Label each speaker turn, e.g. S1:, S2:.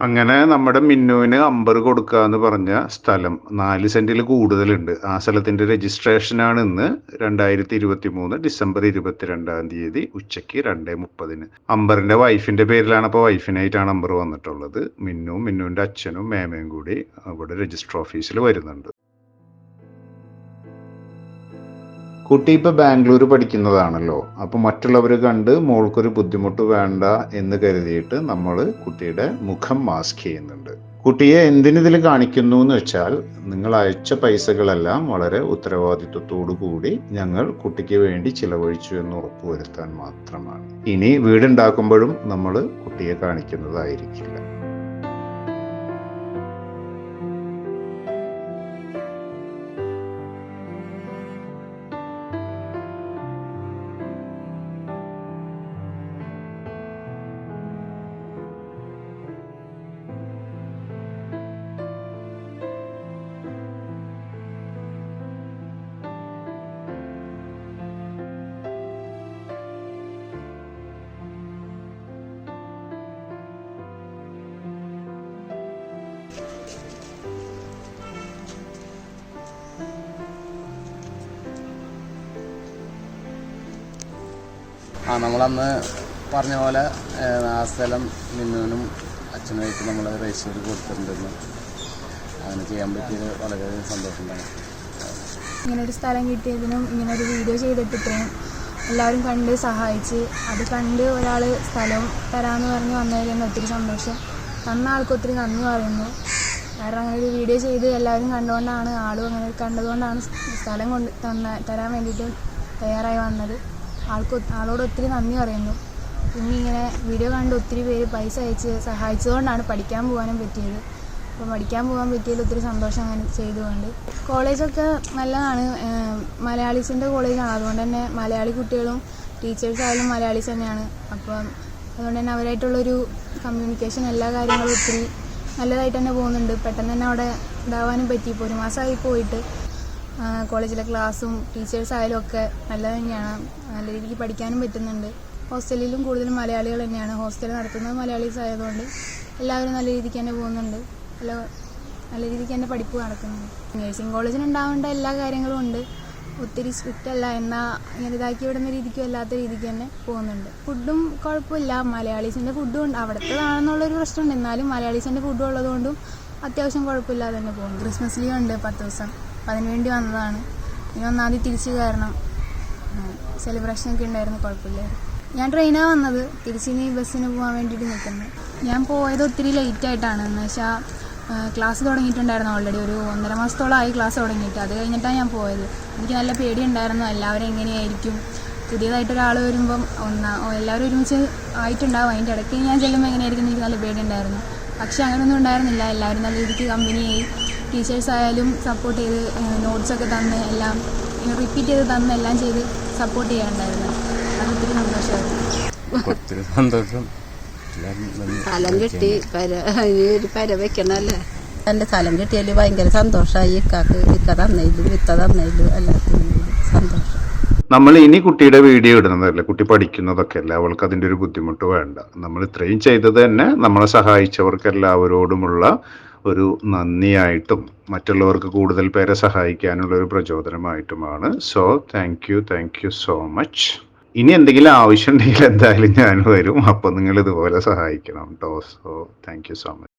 S1: അങ്ങനെ നമ്മുടെ മിന്നുവിന് അമ്പർ കൊടുക്കുക എന്ന് പറഞ്ഞ സ്ഥലം നാല് സെന്റിൽ കൂടുതലുണ്ട്. ആ സ്ഥലത്തിന്റെ രജിസ്ട്രേഷനാണ് ഇന്ന് രണ്ടായിരത്തി ഇരുപത്തി മൂന്ന് ഡിസംബർ ഇരുപത്തിരണ്ടാം തീയതി ഉച്ചയ്ക്ക് രണ്ടേ മുപ്പതിന്. അമ്പറിന്റെ വൈഫിന്റെ പേരിലാണ് അപ്പോൾ വൈഫിനായിട്ടാണ് അമ്പർ വന്നിട്ടുള്ളത്. മിന്നുവും മിന്നുവിന്റെ അച്ഛനും മേമയും കൂടി അവിടെ രജിസ്റ്റർ ഓഫീസിൽ വരുന്നുണ്ട്. കുട്ടി ഇപ്പോൾ ബാംഗ്ലൂർ പഠിക്കുന്നതാണല്ലോ. അപ്പോൾ മറ്റുള്ളവർ കണ്ട് മോൾക്കൊരു ബുദ്ധിമുട്ട് വേണ്ട എന്ന് കരുതിയിട്ട് നമ്മൾ കുട്ടിയുടെ മുഖം മാസ്ക് ചെയ്യുന്നുണ്ട്. കുട്ടിയെ എന്തിനിതിൽ കാണിക്കുന്നു എന്ന് വെച്ചാൽ നിങ്ങൾ അയച്ച പൈസകളെല്ലാം വളരെ ഉത്തരവാദിത്വത്തോടു കൂടി ഞങ്ങൾ കുട്ടിക്ക് വേണ്ടി ചിലവഴിച്ചു എന്ന് ഉറപ്പുവരുത്താൻ മാത്രമാണ്. ഇനി വീടുണ്ടാക്കുമ്പോഴും നമ്മൾ കുട്ടിയെ കാണിക്കുന്നതായിരിക്കില്ല.
S2: ആ നമ്മളന്ന് പറഞ്ഞ പോലെ ആ സ്ഥലം മിന്നുവിനും അച്ഛനുമായിട്ട് നമ്മൾ രജിസ്റ്റർ കൊടുത്തിട്ടുണ്ടെന്ന് അങ്ങനെ ചെയ്യാൻ പറ്റിയത് വളരെയധികം സന്തോഷമുണ്ടാണ്
S3: ഇങ്ങനൊരു സ്ഥലം കിട്ടിയതിനും ഇങ്ങനൊരു വീഡിയോ ചെയ്തിട്ട് ഇത്രയും എല്ലാവരും കണ്ട് സഹായിച്ച് അത് കണ്ട് ഒരാൾ സ്ഥലം തരാമെന്ന് പറഞ്ഞ് വന്നതിൽ ഒത്തിരി സന്തോഷം. തന്ന ആൾക്ക് ഒത്തിരി നന്ദി പറയുന്നു. കാരണം അങ്ങനെ ഒരു വീഡിയോ ചെയ്ത് എല്ലാവരും കണ്ടുകൊണ്ടാണ് ആളും അങ്ങനെ കണ്ടതുകൊണ്ടാണ് സ്ഥലം കൊണ്ട് തന്ന തരാൻ വേണ്ടിയിട്ട് തയ്യാറായി വന്നത്. ആൾക്ക് ആളോട് ഒത്തിരി നന്ദി പറയുന്നു. പിന്നെ ഇങ്ങനെ വീഡിയോ കണ്ട് ഒത്തിരി പേര് പൈസ അയച്ച് സഹായിച്ചതുകൊണ്ടാണ് പഠിക്കാൻ പോകാനും പറ്റിയത്. അപ്പോൾ പഠിക്കാൻ പോകാൻ പറ്റിയതിൽ ഒത്തിരി സന്തോഷം അങ്ങനെ ചെയ്തുകൊണ്ട്. കോളേജൊക്കെ നല്ലതാണ്. മലയാളീസിന്റെ കോളേജാണ് അതുകൊണ്ട് തന്നെ മലയാളി കുട്ടികളും ടീച്ചേഴ്സ് ആയാലും മലയാളീസ് തന്നെയാണ്. അപ്പം അതുകൊണ്ട് തന്നെ അവരായിട്ടുള്ളൊരു കമ്മ്യൂണിക്കേഷൻ എല്ലാ കാര്യങ്ങളും ഒത്തിരി നല്ലതായിട്ട് തന്നെ പോകുന്നുണ്ട്. പെട്ടെന്ന് തന്നെ അവിടെ ഇതാവാനും പറ്റി. ഇപ്പോൾ ഒരു മാസമായി പോയിട്ട്. കോളേജിലെ ക്ലാസ്സും ടീച്ചേഴ്സ് ആയാലും ഒക്കെ നല്ലത് തന്നെയാണ്. നല്ല രീതിക്ക് പഠിക്കാനും പറ്റുന്നുണ്ട്. ഹോസ്റ്റലിലും കൂടുതലും മലയാളികൾ തന്നെയാണ്. ഹോസ്റ്റൽ നടത്തുന്നത് മലയാളീസ് ആയതുകൊണ്ട് എല്ലാവരും നല്ല രീതിക്ക് തന്നെ പോകുന്നുണ്ട്. നല്ല നല്ല രീതിക്ക് തന്നെ പഠിപ്പ് നടക്കുന്നുണ്ട്. നേഴ്സിംഗ് കോളേജിന് ഉണ്ടാവേണ്ട എല്ലാ കാര്യങ്ങളും ഉണ്ട്. ഒത്തിരി സ്ട്രിക്റ്റ് അല്ല. എന്നാൽ ഇങ്ങനെ ഇതാക്കി വിടുന്ന രീതിക്കും അല്ലാത്ത രീതിക്ക് തന്നെ പോകുന്നുണ്ട്. ഫുഡും കുഴപ്പമില്ല. മലയാളീസിന്റെ ഫുഡും ഉണ്ട്. അവിടുത്തേതാണെന്നുള്ളൊരു പ്രശ്നമുണ്ട്. എന്നാലും മലയാളീസിന്റെ ഫുഡും ഉള്ളതുകൊണ്ടും അത്യാവശ്യം കുഴപ്പമില്ലാതെ തന്നെ പോകുന്നു ക്രിസ്മസ് ലീവ് ഉണ്ട് പത്ത് ദിവസം. അപ്പം അതിന് വേണ്ടി വന്നതാണ്. ഇനി ഒന്നാം തിരിച്ചു തിരിച്ച് കയറണം. സെലിബ്രേഷൻ ഒക്കെ ഉണ്ടായിരുന്നു കുഴപ്പമില്ലായിരുന്നു ഞാൻ ട്രെയിനാണ് വന്നത്. തിരിച്ചിനി ബസ്സിന് പോകാൻ വേണ്ടിയിട്ട് നിൽക്കുന്നത് ഞാൻ പോയത് ഒത്തിരി ലേറ്റ് ആയിട്ടാണ്. എന്ന് വെച്ചാൽ ക്ലാസ് തുടങ്ങിയിട്ടുണ്ടായിരുന്നു ഓൾറെഡി ഒരു ഒന്നര മാസത്തോളമായി ക്ലാസ് തുടങ്ങിയിട്ട്. അത് കഴിഞ്ഞിട്ടാണ് ഞാൻ പോയത്. എനിക്ക് നല്ല പേടിയുണ്ടായിരുന്നു എല്ലാവരും എങ്ങനെയായിരിക്കും? പുതിയതായിട്ട് ഒരാൾ വരുമ്പം ഒന്നാ എല്ലാവരും ഒരുമിച്ച് ആയിട്ടുണ്ടാവും. അതിന്റെ ഇടയ്ക്ക് ഞാൻ ചെല്ലുമ്പോൾ എങ്ങനെയായിരിക്കും എനിക്ക് നല്ല പേടിയുണ്ടായിരുന്നു പക്ഷേ അങ്ങനെയൊന്നും ഉണ്ടായിരുന്നില്ല. എല്ലാവരും നല്ല രീതിക്ക് കമ്പനിയായി ടീച്ചേഴ്സ് ആയാലും സപ്പോർട്ട് ചെയ്ത് നോട്ട്സൊക്കെ തന്ന് എല്ലാം റിപ്പീറ്റ് ചെയ്ത് തന്ന് എല്ലാം ചെയ്ത് സപ്പോർട്ട് ചെയ്യാനുണ്ടായിരുന്നു അത് ഒത്തിരി സന്തോഷമായിരുന്നു.
S2: ഒത്തിരി സന്തോഷം.
S4: സ്ഥലം കിട്ടി പര ഒരു പര വെക്കണല്ലേ നല്ല സ്ഥലം കിട്ടിയാൽ ഭയങ്കര സന്തോഷമായി. ഇക്കാക്ക് ഇക്ക തന്നേലും ഇത്ത തന്നേലും എല്ലാത്തിനും സന്തോഷം.
S1: നമ്മൾ ഇനി കുട്ടിയുടെ വീഡിയോ ഇടുന്നതല്ലേ? കുട്ടി പഠിക്കുന്നതൊക്കെ അല്ലേ? അവൾക്ക് അതിന്റെ ഒരു ബുദ്ധിമുട്ട് വേണ്ട. നമ്മൾ ഇത്രയും ചെയ്തത് തന്നെ നമ്മളെ സഹായിച്ചവർക്ക് എല്ലാവരോടുമുള്ള ഒരു നന്ദിയായിട്ടും മറ്റുള്ളവർക്ക് കൂടുതൽ പേരെ സഹായിക്കാനുള്ള ഒരു പ്രചോദനമായിട്ടുമാണ്. So thank you thank you so much ഇനി എന്തെങ്കിലും ആവശ്യം ഉണ്ടെങ്കിൽ എന്തായാലും ഞാൻ വരും. അപ്പോൾ നിങ്ങൾ ഇതുപോലെ സഹായിക്കണം കേട്ടോ so thank you so much